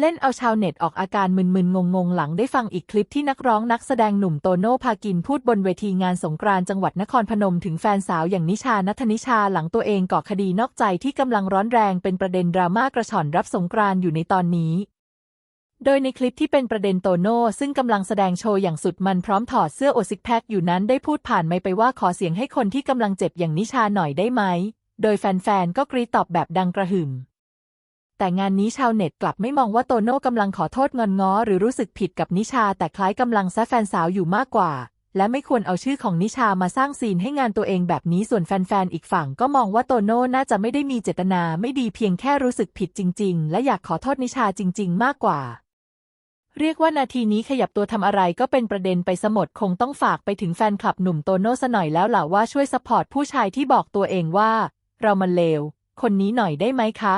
เล่นเอาชาวเน็ตออกอาการมึนๆงงๆ หลังได้ฟังอีกคลิปที่นักร้องนักแสดงหนุ่มโตโน่พากินพูดบนเวทีงานสงกรานต์จังหวัดนครพนมถึงแฟนสาวอย่างนิชานัทนิชาหลังตัวเองก่อคดีนอกใจที่กำลังร้อนแรงเป็นประเด็นดราม่ากระชอนรับสงกรานต์อยู่ในตอนนี้ โดยในคลิปที่เป็นประเด็นโตโน่ซึ่งกำลังแสดงโชว์อย่างสุดมันพร้อมถอดเสื้อโอซิกแพคอยู่นั้นได้พูดผ่านไมค์ไปว่าขอเสียงให้คนที่กำลังเจ็บอย่างนิชาหน่อยได้ไหม โดยแฟนๆก็กรีดตอบแบบดังกระหึ่ม แต่งานนี้ชาวเน็ตกลับไม่มองว่าโตโน่กำลังขอโทษงอนง้อหรือรู้สึกผิดกับนิชา แต่คล้ายกำลังแซะแฟนสาวอยู่มากกว่า และไม่ควรเอาชื่อของนิชามาสร้างซีนให้งานตัวเองแบบนี้ส่วนแฟนๆอีกฝั่งก็มองว่าโตโน่น่าจะไม่ได้มีเจตนาไม่ดีเพียงแค่รู้สึกผิดจริง ๆ และอยากขอโทษนิชาจริง ๆ มากกว่าเรียกว่านาทีนี้ขยับตัวทำอะไรก็เป็นประเด็นไปสมดคงต้องฝากไปถึงแฟนคลับหนุ่มโตโน่ซะหน่อยแล้วล่ะว่าช่วยสปอร์ตผู้ชายที่บอกตัวเองว่า เรามันเลว คนนี้หน่อยได้ไหมคะ